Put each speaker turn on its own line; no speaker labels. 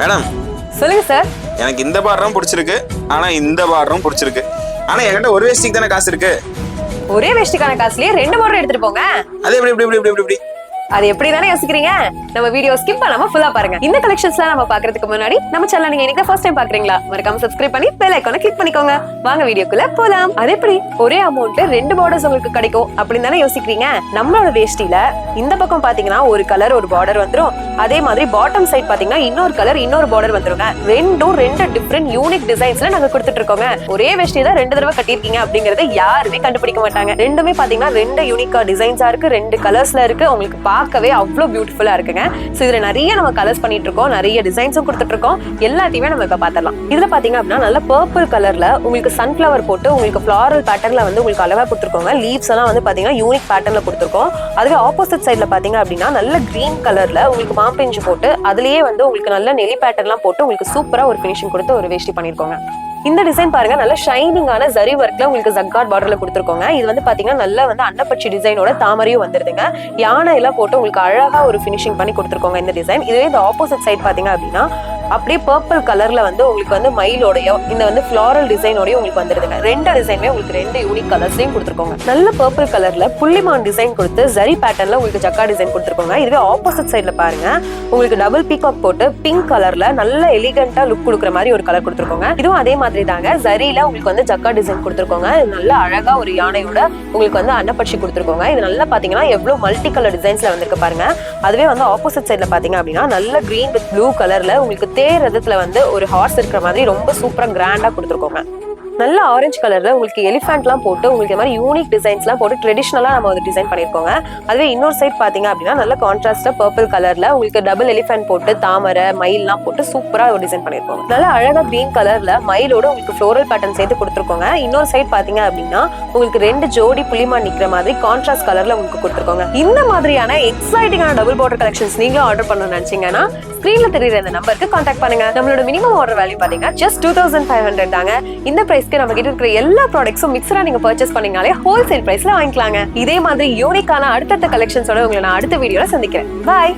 Madam.
சொல்லுங்க sir
எனக்கு இந்த பார்டரும் பிடிச்சிருக்கு. ஆனா இந்த பார்டரும் பிடிச்சிருக்கு. ஆனா என்கிட்ட ஒரு வேஸ்டிக்கு தானே காசு இருக்கு.
ஒரே வேஷ்டிக்கான காசுலயே ரெண்டு மாடல் எடுத்துட்டு போங்க.
அது எப்படி எப்படி எப்படி எப்படி எப்படி?
அது எப்படி தானே யோசிக்கிறீங்க? நம்ம வீடியோ ஸ்கிப் பண்ணாம ஃபுல்லா பாருங்க. இந்த கலெக்ஷன்ஸ்லாம் நம்ம பாக்குறதுக்கு முன்னாடி நம்ம சேனல் நீங்க இன்னைக்கு ஃபர்ஸ்ட் டைம் பாக்குறீங்களா மறக்காம சப்ஸ்கிரைப் பண்ணி பெல் ஐக்கான கிளிக் பண்ணிக்கோங்க. வாங்க வீடியோக்குள்ள போலாம். அது எப்படி? ஒரே அமௌண்ட்ல ரெண்டு பார்டர்ஸ் உங்களுக்கு கிடைக்கும் அப்படின்னு தானே யோசிக்கிறீங்க? நம்மளோட வேஷ்டியில இந்த பக்கம் பாத்தீங்கன்னா ஒரு கலர் ஒரு பார்டர் வந்துரும். அதே மாதிரி பாட்டம் சைட் பாத்தீங்கன்னா இன்னொரு கலர் இன்னொரு பார்டர் வந்துருங்க. ரெண்டும் ரெண்டு டிஃப்ரெண்ட் யூனிக் டிசைன்ஸ்ல நாங்க கொடுத்துட்டு இருக்கோங்க. ஒரே வேஷ்டி தான் ரெண்டு தடவை கட்டியிருக்கீங்க அப்படிங்கறத யாருமே கண்டுபிடிக்க மாட்டாங்க. ரெண்டுமே பாத்தீங்கன்னா ரெண்டு யூனிக்கா டிசைன்ஸா இருக்கு ரெண்டு கலர்ஸ்ல இருக்கு. உங்களுக்கு பார்க்கவே அவ்வளோ பியூட்டிஃபுல்லாக இருக்குங்க. ஸோ இதில் நிறைய நம்ம கலர்ஸ் பண்ணிட்டு இருக்கோம் நிறைய டிசைன்ஸும் கொடுத்துட்ருக்கோம் எல்லாத்தையுமே நம்ம இப்போ பார்த்துடலாம். இதில் பார்த்தீங்க அப்படின்னா நல்ல பர்பிள் கலரில் உங்களுக்கு சன்ஃப்ளவர் போட்டு உங்களுக்கு ஃப்ளாரல் பேட்டர்னில் வந்து உங்களுக்கு அளவாக கொடுத்துருக்கோங்க லீவ்ஸ் எல்லாம் வந்து பார்த்தீங்கன்னா யூனிக் பேட்டர்னில் கொடுத்துருக்கோம். அதுவே ஆப்போசிட் சைடில் பார்த்தீங்க அப்படின்னா நல்ல க்ரீன் கலரில் உங்களுக்கு மாம்பெஞ்சு போட்டு அதுலேயே வந்து உங்களுக்கு நல்ல நெலி பேட்டர்ன்லாம் போட்டு உங்களுக்கு சூப்பராக ஒரு ஃபினிஷிங் கொடுத்து ஒரு வேஷ்டி பண்ணிருக்கோங்க. இந்த டிசைன் பாருங்க நல்ல ஷைனிங்கான ஜரி ஒர்க்ல உங்களுக்கு ஜக்காட் பார்டர்ல கொடுத்துருக்கோங்க. இது வந்து பாத்தீங்கன்னா நல்ல வந்து அன்னப்பட்சி டிசைனோட தாமரையும் வந்துருதுங்க. யானை எல்லாம் போட்டு உங்களுக்கு அழகா ஒரு ஃபினிஷிங் பண்ணி கொடுத்துருக்கோங்க இந்த டிசைன் இதுவே இந்த ஆப்போசிட் சைட் பாத்தீங்க அப்படின்னா அப்படியே பர்பிள் கலர்ல வந்து உங்களுக்கு வந்து மயிலோடையோ இந்த வந்து ஃபிளாரல் டிசைனோடய உங்களுக்கு வந்துருதுங்க. ரெண்டு டிசைனுமே உங்களுக்கு ரெண்டு யூனிக் கலர்ஸையும் கொடுத்துருக்கோங்க. நல்ல பர்பிள் கலர்ல புள்ளிமான் டிசைன் கொடுத்து ஜரி பேட்டர்ன்ல உங்களுக்கு ஜக்கா டிசைன் கொடுத்துருக்கோங்க. இதுவே ஆப்போசிட் சைட்ல பாருங்க. உங்களுக்கு டபுள் பீகாக் போட்டு பிங்க் கலர்ல நல்ல எலிகண்டா லுக் கொடுக்குற மாதிரி ஒரு கலர் கொடுத்துருக்கோங்க. இதுவும் அதே மாதிரி தாங்க. ஜரியில உங்களுக்கு வந்து ஜக்கா டிசைன் கொடுத்துருக்கோங்க. நல்ல அழகா ஒரு யானையோட உங்களுக்கு வந்து அன்னப்பட்சி கொடுத்துருக்கோங்க. இது நல்லா பாத்தீங்கன்னா எவ்வளவு மல்டி கலர் டிசைன்ஸ்ல வந்திருக்கு பாருங்க. அதுவே வந்து ஆப்போசிட் சைட்ல பாத்தீங்க அப்படின்னா நல்ல கிரீன் வித் ப்ளூ கலர்ல உங்களுக்கு தேர் ரதத்துல வந்து ஒரு ஹார்ஸ் இருக்கிற மாதிரி ரொம்ப சூப்பரா கிராண்டா கொடுத்துருக்கோங்க நல்ல ஆரஞ்சு கலர்ல உங்களுக்கு எலிஃபென்ட்லாம் போட்டு உங்களுக்கு இந்த மாதிரி யூனிக் டிசைன்ஸ்லாம் போட்டு ட்ரெடிஷ்னலாக நம்ம வந்து டிசைன் பண்ணிருக்கோங்க அதுவே இன்னொரு சைட் பாத்தீங்க அப்படின்னா நல்ல கான்ட்ராஸ்டா பர்பிள் கலர்ல உங்களுக்கு டபுள் எலிஃபென்ட் போட்டு தாமரை மயில்லாம் போட்டு சூப்பரா ஒரு டிசைன் பண்ணிருக்கோங்க நல்ல அழகா கிரீன் கலர்ல மயிலோட உங்களுக்கு ஃப்ளோரல் பேட்டர்ன் சேர்த்து கொடுத்துருக்கோங்க. இன்னொரு சைட் பாத்தீங்க அப்படின்னா உங்களுக்கு ரெண்டு ஜோடி புளிமா நிக்கிற மாதிரி கான்ட்ராஸ்ட் கலர்ல உங்களுக்கு கொடுத்துருக்கோங்க. இந்த மாதிரியான எக்ஸைட்டிங்கான டபுள் பார்டர் கலெக்ஷன்ஸ் நீங்களும் ஆர்டர் பண்ணணும்னு நினைச்சீங்கன்னா ஸ்கிரீன்ல தெரியுற இந்த நம்பருக்கு காண்டாக்ட் பண்ணுங்க. நம்மளோட மினிமம் ஆர்டர் வேல்யூ பாத்தீங்கன்னா just two thousand five hundred தாங்க. இந்த பிரைஸ்க்கு நம்ம கிட்ட இருக்கிற எல்லா ப்ராடக்ட்ஸும் மிக்சரா நீங்க பர்ச்சேஸ் பண்ணீங்கனாலே ஹோல்சேல் பிரைஸ்ல வாங்கிக்கலாங்க. இதே மாதிரி யூனிக்கான அடுத்தடுத்த கலெக்ஷன்ஸோட உங்களை நான் அடுத்த வீடியோல சந்திக்கிறேன். பாய்